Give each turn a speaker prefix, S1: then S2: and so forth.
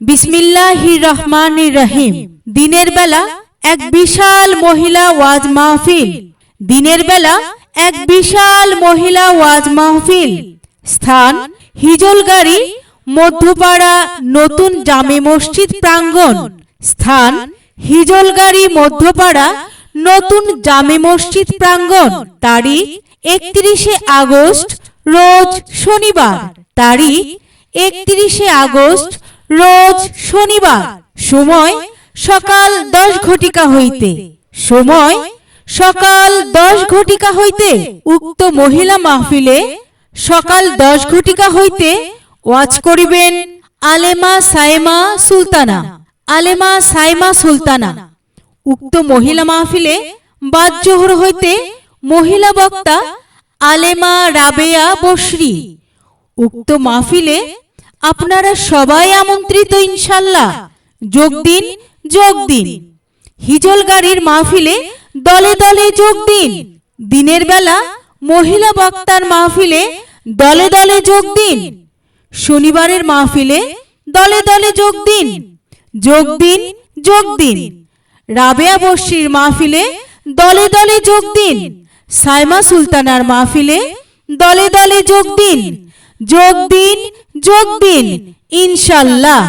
S1: বিসমিল্লাহির রহমানির রহিম দিনের বেলা এক বিশাল মহিলা ওয়াজ মাহফিল। দিনের বেলা এক বিশাল মহিলা ওয়াজ মাহফিল। স্থান হিজলগাড়ি মধ্যপাড়া নতুন জামে মসজিদ প্রাঙ্গণ। স্থান হিজলগাড়ি মধ্যপাড়া নতুন জামে মসজিদ প্রাঙ্গণ। তারিখ, একত্রিশে আগস্ট, রোজ শনিবার। তারিখ, একত্রিশে আগস্ট রোজ শনিবার, সময় সকাল দশ ঘটিকা হইতে। সময় সকাল দশ ঘটিকা হইতে উক্ত মহিলা মাহফিলে সকাল দশ ঘটিকা হইতে ওয়াজ করিবেন আলেমা সাইমা সুলতানা। আলেমা সাইমা সুলতানা। উক্ত মহিলা মাহফিলে বাদ হইতে মহিলা বক্তা আলেমা রাবেয়া বসরি উক্ত মাহফিলে আপনারা সবাই আমন্ত্রিত ইনশাল্লাহ। যোগ দিন যোগ দিন। হিজল গাড়ির মাহফিলে দলে দলে যোগ দিন। দিনের বেলা মহিলা বক্তার মাহফিলে দলে দলে যোগ দিন। শনিবারের মাহফিলে দলে দলে যোগ দিন। যোগ দিন যোগ দিন। রাবেয়া বস্রির মাহফিলে দলে দলে যোগ দিন। সাইমা সুলতানার মাহফিলে দলে দলে যোগ দিন। যোগ দিন যোগ দিন ইনশাল্লাহ